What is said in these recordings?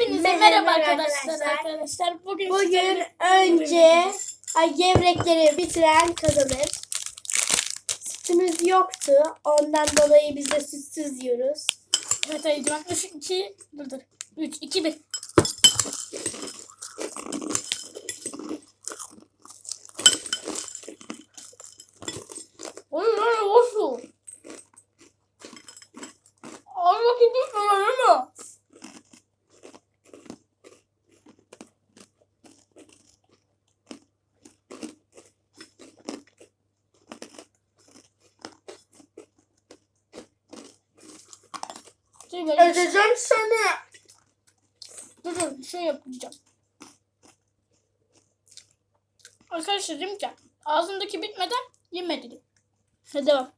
Hepinize Merhaba merhaba arkadaşlar arkadaşlar. arkadaşlar. Bugün, Bugün önce ay, gevrekleri bitiren kazanır. Sütümüz yoktu. Ondan dolayı biz de sütsüz yiyoruz. Evet ben 3 2 dur dur. 3 2 1. Şey böyle- Ödeyeceğim seni. Dur dur şey yapacağım. Arkadaşlar dedim ki ağzımdaki bitmeden yeme dedim. Hadi devam.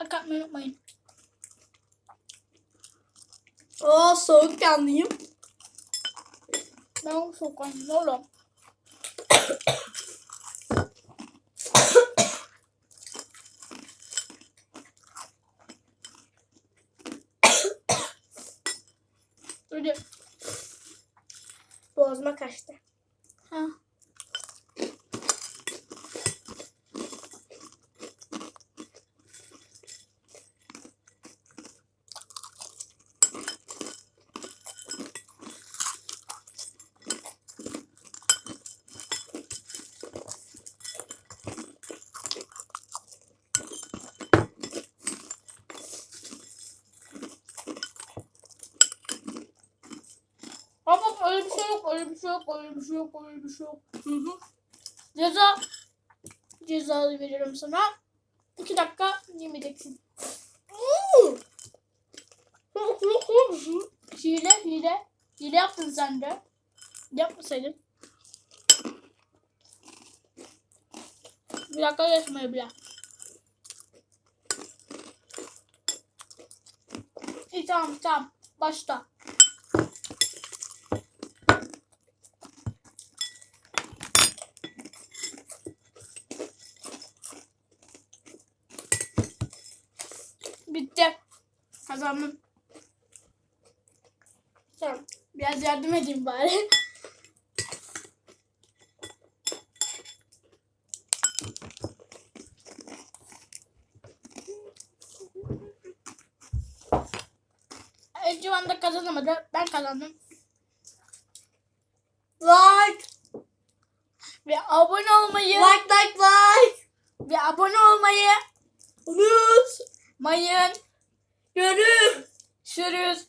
Bak atmayı unutmayın. Oo soğukkanlıyım. Ben sokağım oğlum. Öyle. Boğazıma kaçtı. Ha. Öyle bir şey yok, öyle bir şey yok, öyle bir şey yok, öyle bir şey yok. Hı hı. Ceza cezayı veriyorum sana. İki dakika yemeyeceksin. Hile, hile. Hile yaptın sen de. Yapmasaydın. Bir dakika geçmeye bile. İyi tamam tamam. Başla. Bitti. Kazandım. Tamam. Biraz yardım edeyim bari. Elcivan da kazanamadı. Ben kazandım. Like, Ve abone olmayı like, like, like. ve abone olmayı Unut. Mayın. Görüşürüz.